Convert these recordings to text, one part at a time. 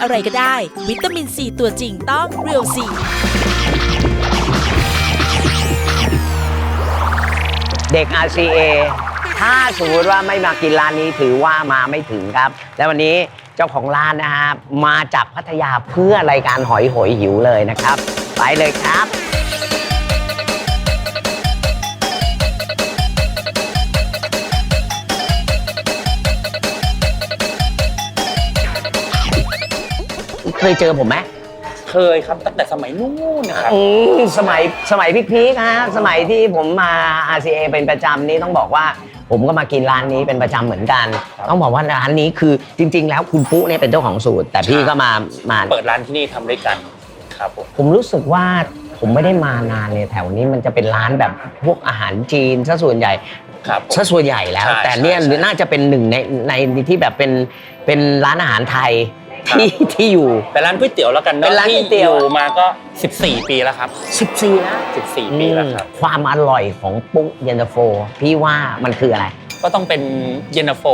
อะไรก็ได้ วิตามินซีตัวจริงต้องเรียวซีเด็ก RCA ถ้าสมมติว่าไม่มากินร้านนี้ถือว่ามาไม่ถึงครับ และวันนี้เจ้าของร้านนะฮะมาจากพัทยาเพื่อรายการหอยหอยหิวเลยนะครับ ไปเลยครับ เคยเจอผมไหมเคยครับตั้งแต่สมัยนู้นนะครับ อืมสมัยสมัยพีคๆฮะสมัยที่ผมมา RCA เป็นประจำนี่ต้องบอกว่า ผมก็มากินร้านนี้เป็นประจำเหมือนกัน ครับ ต้องบอกว่าร้านนี้คือจริง ๆ แล้วคุณปุ๊เนี่ยเป็นเจ้าของสูตร แต่พี่ก็มามา เปิดร้านที่นี่ทำด้วยกันครับผมผมรู้สึกว่าผมไม่ได้มานานเลยแถวนี้มันจะเป็นร้านแบบพวกอาหารจีนซะส่วนใหญ่ ครับผม ซะส่วนใหญ่แล้ว ใช่แต่เนี่ยใช่ใช่ น่าจะเป็นหนึ่งในในที่แบบเป็นเป็นร้านอาหารไทยครับ ที่ที่อยู่ เป็นร้านก๋วยเตี๋ยวแล้วกันเป็นเนาะร้านที่ก๋วยเตี๋ยวอยู่มาก็ 14 ปีแล้วครับ 14นะ14 ปีแล้วครับ ความอร่อยของปุ๊เย็นตาโฟ พี่ว่ามันคืออะไร ก็ต้องเป็นเย็นตาโฟ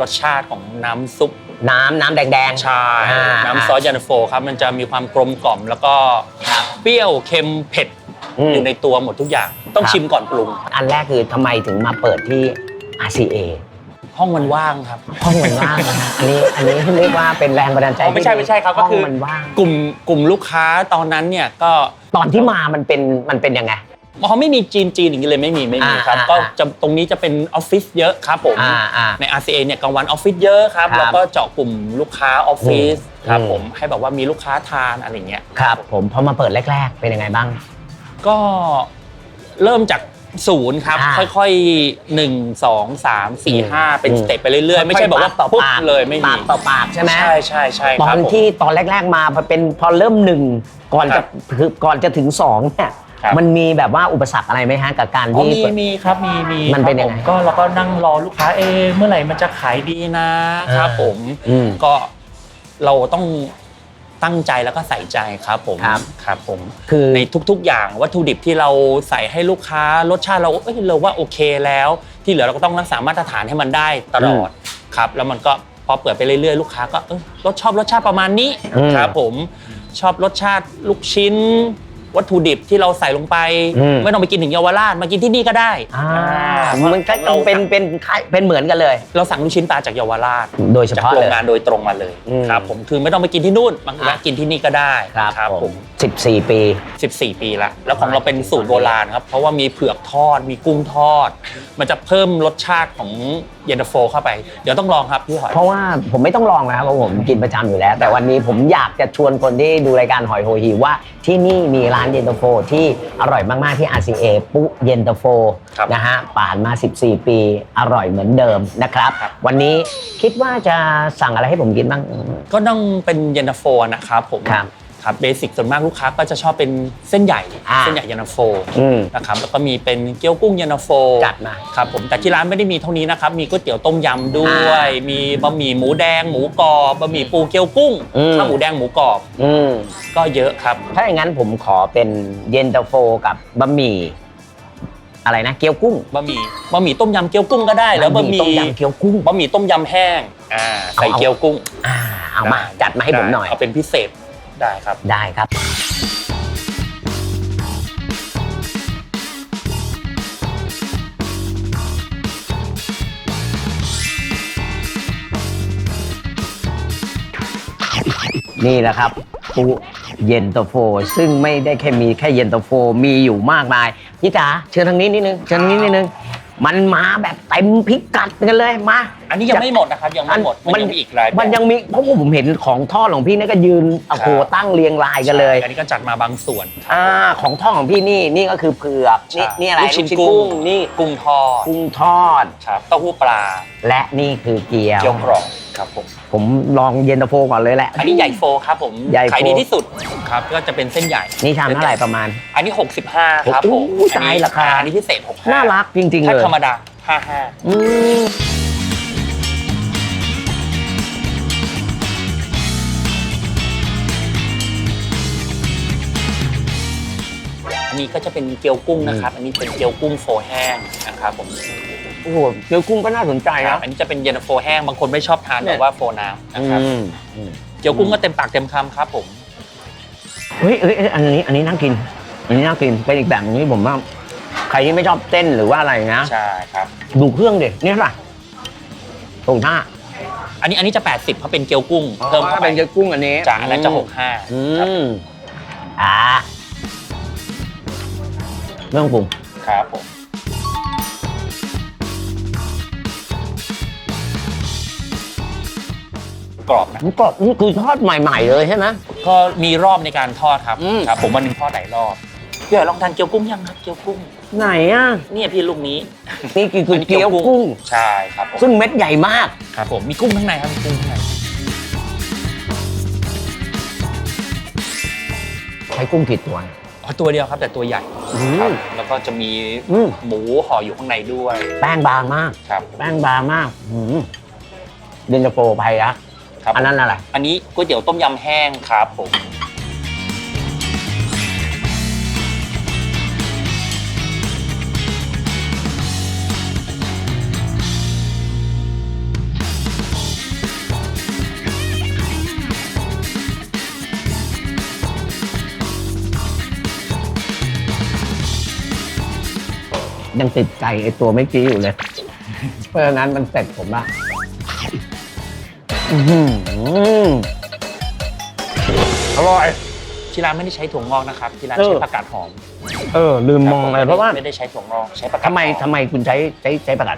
รสชาติของน้ำซุปน้ำน้ำแดงๆชาอ่า น้ำซอสเย็นตาโฟครับ มันจะมีความกลมกล่อม แล้วก็เปรี้ยวเค็มเผ็ดอืมอยู่ในตัวหมดทุกอย่าง ต้องครับ ชิมก่อนปรุง อันแรกคือทำไมถึงมาเปิดที่ RCA ห้องมันว่างครับ ห้องมันว่างนะฮะอันนี้อันนี้เรียกว่าเป็นแรงบันดาลใจอ๋อไม่ใช่ที่ดีไม่ใช่ครับก็ห้องคือมันว่าง กลุ่มกลุ่มลูกค้าตอนนั้นเนี่ยก็ตอนที่มามันเป็นมันเป็นยังไง เขาไม่มีจีนจีนอย่างนี้เลยไม่มีไม่มีอ่าครับอ่า ก็จะตรงนี้จะเป็นออฟฟิศเยอะครับผม อ่าอ่า ใน RCA เนี่ยกลางวันออฟฟิศเยอะครับ ครับแล้วก็เจาะกลุ่มลูกค้าออฟฟิศอืม ครับอืมผมให้แบบว่ามีลูกค้าทานอะไรเงี้ย ครับ ผมพอมาเปิดแรก ๆ เป็นยังไงบ้าง ก็เริ่มจาก ศูนย์ครับ อ่า ค่อยๆหนึ่งสองสามสี่ห้าเป็นอืมสเต็ปไปเรื่อยๆ ไม่ใช่แบบว่าปกต่อปุ๊บปากเลยไม่มีปากต่อปากใช่ไหม ใช่ใช่ใช่ตคอรับนผม ที่ตอนแรก ๆ มาพอเป็นพอเริ่มหนึ่งก่อนครัจะบคือก่อนจะถึงสองเนี่ยครับ มันมีแบบว่าอุปสรรคอะไรไหมฮะกับการอ๋อที่ มีเปิดมีครับมีมีมันเป็นครับยังไงผมก็เราก็นั่งรอลูกค้าเอะเมื่อไหร่มันจะขายดีนะครับอ่าผมอืมก็เราต้อง ตั้งใจแล้วก็ใส่ใจครับผมครับครับผมคือในทุกๆ อย่างวัตถุดิบที่เราใส่ให้ลูกค้ารสชาติเราเอ้ยเราว่าโอเคแล้ว ที่เหลือเราก็ต้องรักษามาตรฐานให้มันได้ตลอดครับแล้วมันก็พอเปิดไปเรื่อยๆ ลูกค้าก็เออรสชอบรสชาติประมาณนี้อืมครับผมชอบรสชาติลูกชิ้น วัตถุดิบที่เราใส่ลงไป อืม ไม่ต้องไปกินถึงเยาวราชมากินที่นี่ก็ได้อ่าอ่ามันก็เราเป็นเป็นคล้ายเป็นเหมือนกันเลย เราสั่งลูกชิ้นปลาจากเยาวราช โดยเฉจากพาะโรเลงย งานโดยตรงมาเลยอืม ครับผมคือไม่ต้องไปกินที่นู่นมาอะแวะกินที่นี่ก็ได้ครับผมสิบสี่ปี 14 ปีละแล้วของเราเป็นสูตรโบราณครับ เพราะว่ามีเผือกทอดมีกุ้งทอด มันจะเพิ่มรสชาติของเย็นตาโฟเข้าไป เดี๋ยวต้องลองครับพี่หอย เพราะว่าผมไม่ต้องลองนะครับเพราะผมกินประจำอยู่แล้ว แต่วันนี้ผมอยากจะชวนคนที่ดูรายการหอยโหยหิวว่า ที่นี่มีร้านเย็นตาโฟที่อร่อยมาก ๆ ที่ RCA ปุ๊เย็นตาโฟครับนะฮะผ่านมา 14 ปีอร่อยเหมือนเดิมนะครับ ครับ วันนี้คิดว่าจะสั่งอะไรให้ผมกินบ้าง ก็ต้องเป็นเย็นตาโฟนะครับผมครับ ครับเบสิกส่วนมากลูกค้าก็จะชอบเป็นเส้นใหญ่อ่า เส้นใหญ่เย็นตาโฟอืม นะครับแล้วก็มีเป็นเกี๊ยวกุ้งเย็นตาโฟจัดมา ครับผมแต่ที่ร้านไม่ได้มีเท่านี้นะครับมีก๋วยเตี๋ยวต้มยำด้วย มีบะหมี่หมูแดง หมูกรอบบะหมี่ปูเกี๊ยวกุ้งอืม ข้าวหมูแดงหมูกรอบอืมก็เยอะครับ ถ้าอย่างนั้นผมขอเป็นเย็นตาโฟกับบะหมี่อะไรนะ เกี๊ยวกุ้งบะหมี่บะหมี่ต้มยำเกี๊ยวกุ้งก็ได้แล้วบะหมี่ต้มยำเกี๊ยวกุ้ง บะหมี่ต้มยำแห้งอ่าใส่เอา เกี๊ยวกุ้งอ่าเอามาจัดมาให้ผมหน่อย เอาเป็นพิเศษ ได้ครับ ได้ครับ นี่แหละครับปูเย็นตาโฟ ซึ่งไม่ได้แค่มีแค่เย็นตาโฟมีอยู่มากมายพี่จ๋าเชิญทางนี้นิดนึงเชิญทางนี้นิดนึง มันมาแบบเต็มพิกัดกันเลยมา อันนี้ยังไม่หมดนะครับ ยังไม่หมดมันยังมีอีกหลายแบบมันยังมีเพราะว่าผมเห็นของทอดของพี่นี่ก็ยืนโอ้โหครับตั้งเรียงรายกันเลยใช่อันนี้ก็จัดมาบางส่วนครับอ่าของทอดของพี่นี่นี่ก็คือเผือกใช่นี่นี่อะไรลูกชิ้นกุ้งนี่กุ้งทอดกุ้งทอดครับเต้าหู้ปลา และนี่คือเกี๊ยวเกี๊ยวกรอบ ครับผม ผมลองเย็นตาโฟก่อนเลยแหละ อันนี้ใหญ่โฟครับผมใหญ่โฟ ขายดีที่สุดครับก็จะเป็นเส้นใหญ่นี่ชามเท่าไหร่ประมาณ อันนี้ 65 ครับผมโอ้โหตายราคา อันนี้พิเศษ65น่ารักจริง ๆ ถ้าเลยธรรมดา55อืมอันนี้ก็จะเป็นเกี๊ยวกุ้งนะครับ อันนี้เป็นเกี๊ยวกุ้งโฟแห้งนะครับผม โอ้โหเกี๊ยวกุ้งก็น่าสนใจครันะบอันนี้จะเป็นเย็นตาโฟแห้งบางคนไม่ชอบทานเนี่แบยบว่าโฟน้ำนะครับอืมอืมเกี๊ยวกุ้งก็เต็มปากเต็มคำครับผมเฮ้ยเฮ้ยเฮ้ยอันนี้อันนี้น่ากิน อันนี้น่ากินเป็นอีกแบบหนึงที่ผมว่าใครที่ไม่ชอบเต้นหรือว่าอะไรนะใช่ครับ ดูเครื่องดิเนี่ยล่ะตรงหน้าอันนี้อันนี้จะ 80เพราะเป็นเกี๊ยวกุ้งเพิ่มเข้าไปเป็นเจ้ากุ้งอันนี้จ้ะอันนั้นจะ อืม65อืครับมอ่าไม่ต้องปรุงครับผม กรอบนะมันก็นี่คือทอดใหม่ๆเลยใช่ไหม ก็มีรอบในการทอดครับอืม ครับ ผมวันหนึงทอดหลายรอบพี่หอยลองทานเกี๊ยวกุ้งยังครับเกี๊ยวกุ้งไหนอะ เนี่ยพี่ลูกนี้ นี่คือคือเกี๊ยวกุ้ง ใช่ครับผมซึ่งเม็ดใหญ่มาก ครับผมมีกุ้งข้างในครับมีกุ้งข้างในใช้กุ้งกี่ตัว อ๋อตัวเดียวครับแต่ตัวใหญ่อืมครับแล้วก็จะมีอืม หมูห่ออยู่ข้างในด้วยแป้งบางมาก ครับ แป้งบางมากอืมเดนตาโฟไพยัก ครับอันนั้นอะไร อันนี้ก๋วยเตี๋ยวต้มยำแห้งครับผม ยังติดใจไอตัวเมื่อกี้อยู่เลย เพราะฉะนั้นมันเสร็จผมละ อื้อหืออร่อย ที่ร้านไม่ได้ใช้ถั่วงอกนะครับที่ร้านเออใช้ผักกาดหอมเออ ลืมมองเลยเพราะว่าไม่ได้ใช้ถั่วงอกใช้ผักกาดทำไมหอ ทำไมคุณใช้ใช้ใช้ประกาศ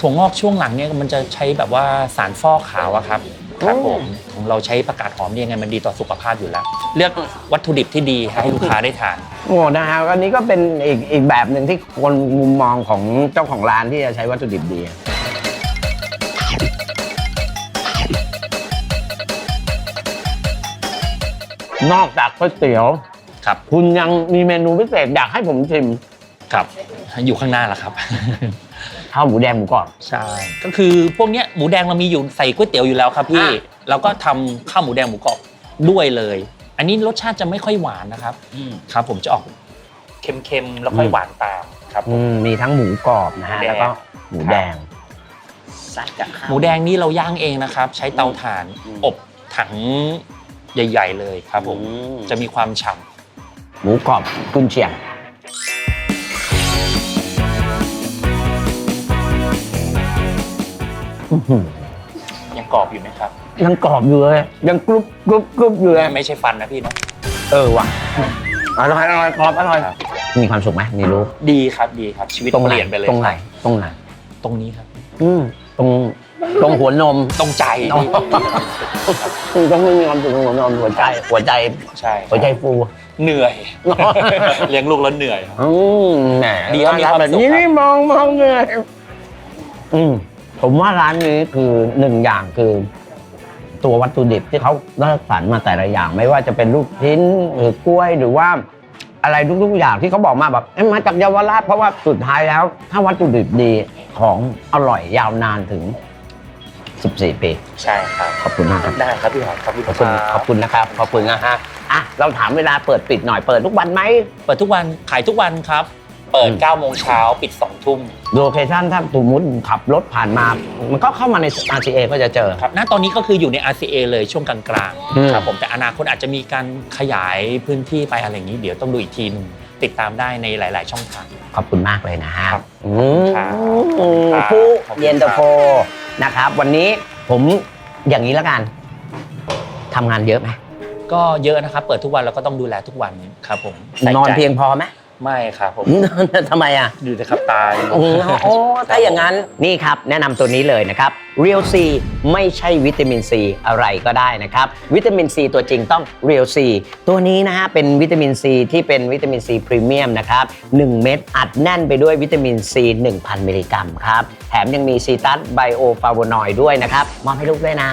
ถั่วงอกช่วงหลังเนี่ยมันจะใช้แบบว่าสารฟอกขาวอะครับครับผมของเราใช้ผักกาดหอมเนี่ยยังไงมันดีต่อสุขภาพอยู่แล้ว เลือกวัตถุดิบที่ดีให้ลูกค้าได้ทาน โอ้นะฮะอันนี้ก็เป็นอีกอีกแบบหนึ่งที่คนมุมมองของเจ้าของร้านที่จะใช้วัตถุดิบดี นอกจากก๋วยเตี๋ยว ครับ คุณยังมีเมนูพิเศษอยากให้ผมชิมครับ อยู่ข้างหน้าแหละครับ ข้าวหมูแดงหมูกรอบ ใช่ ก็คือพวกเนี้ยหมูแดงเรามีอยู่ใส่ก๋วยเตี๋ยวอยู่แล้วครับพี่ อะแล้วก็ทำข้าวหมูแดงหมูกรอบด้วยเลย อันนี้รสชาติจะไม่ค่อยหวานนะครับ ครับ ผมจะออกเค็มๆแล้วค่อยหวานตามครับผอืมมมีทั้งหมูกรอบนะฮะหมูแดง แล้วก็หมูแดงหมูแดงนี่เราย่างเองนะครับ ใช้เตาถ่านอืม อบถัง ใหญ่ ๆ เลยครับผมจะมีความฉ่หมูกรอบกุนเชียง อื้อหือำยังกรอบอยู่ไหมครับยังกรอบอยู่เลย ยังกรุบกรุบกรุบอยู่เลย ไม่ใช่ฟันนะพี่เนาะ เออว่ะ อร่อยอร่อยกรอบอร่อย ครับ มีความสุขไหมมีรู้ดีครับดีครับชีวิตตรงไหนเปลี่ยนไปเลยตรงไหนคบตรงไหน ตรงนี้ครับ อืมตรง ตรงหัวนมตรงใจตรงต้องไม่มีความสุขตรงหัวนมหัวใจ หัวใจใช่ครับหัวใจฟู เหนื่อย เลี้ยงลูกแล้วเหนื่อยครับอืมแหมดีครับมีความแบบสุขนี้ครับ นี่มองมองเลยอืมผมว่าร้านนี้คือหนึ่งอย่างคือ ตัววัตถุดิบที่เขาเลือกสรรมาแต่ละอย่าง ไม่ว่าจะเป็นลูกชิ้นหรือกล้วยหรือว่า อะไรทุกๆอย่างที่เขาบอกมาแบบเอ๊ะมาจากเยาวราชเพราะว่าสุดท้ายแล้ว ถ้าวัตถุดิบดีของอร่อยยาวนานถึง 14 ปี ใช่ครับขอบคุณมากครับ ได้ครับพี่หอยขอบคุณขอบคุณขอบคุณนะครับ ขอบคุณนะฮะอะเราถามเวลาเปิดปิดหน่อยเปิดทุกวันไหม เปิดทุกวันขายทุกวันครับ เปิดอืม 9โมงเช้าปิด2ทุ่มโลเคชั่นถ้าสมมติขับรถผ่านมา มันก็เข้ามาใน RCA ก็จะเจอ ครับณตอนนี้ก็คืออยู่ใน RCA เลยช่วงกลางอืม ๆครับผมแต่อนาคตอาจจะมีการขยายพื้นที่ไปอะไรอย่างนี้ เดี๋ยวต้องดูอีกทีหนึงติดตามได้ในหลาย ๆ ช่องทาง ขอบคุณมากเลยนะฮะครับอืมครับผู้ขอบคุณครับเย็นตาโฟ นะครับ วันนี้ผมอย่างนี้แล้วกันทำงานเยอะไหมก็เยอะนะครับ เปิดทุกวันแล้วก็ต้องดูแลทุกวันครับผมใส่นอนใจเพียงพอไหม ไม่ครับผม ทำไมอะดูนะครับตาย โอ้โหโอ้ถ้าอย่างนั้นนี่ครับ แนะนำตัวนี้เลยนะครับ Real C ไม่ใช่วิตามินซีอะไรก็ได้นะครับ วิตามินซีตัวจริงต้อง Real C ตัวนี้นะฮะเป็นวิตามินซีที่เป็นวิตามินซีพรีเมียมนะครับ 1 เม็ดอัดแน่นไปด้วยวิตามินซี 1,000 มิลลิกรัมครับ แถมยังมีซีตัสไบโอฟลาโวนอยด์ด้วยนะครับ มอบให้ลูกด้วยนะ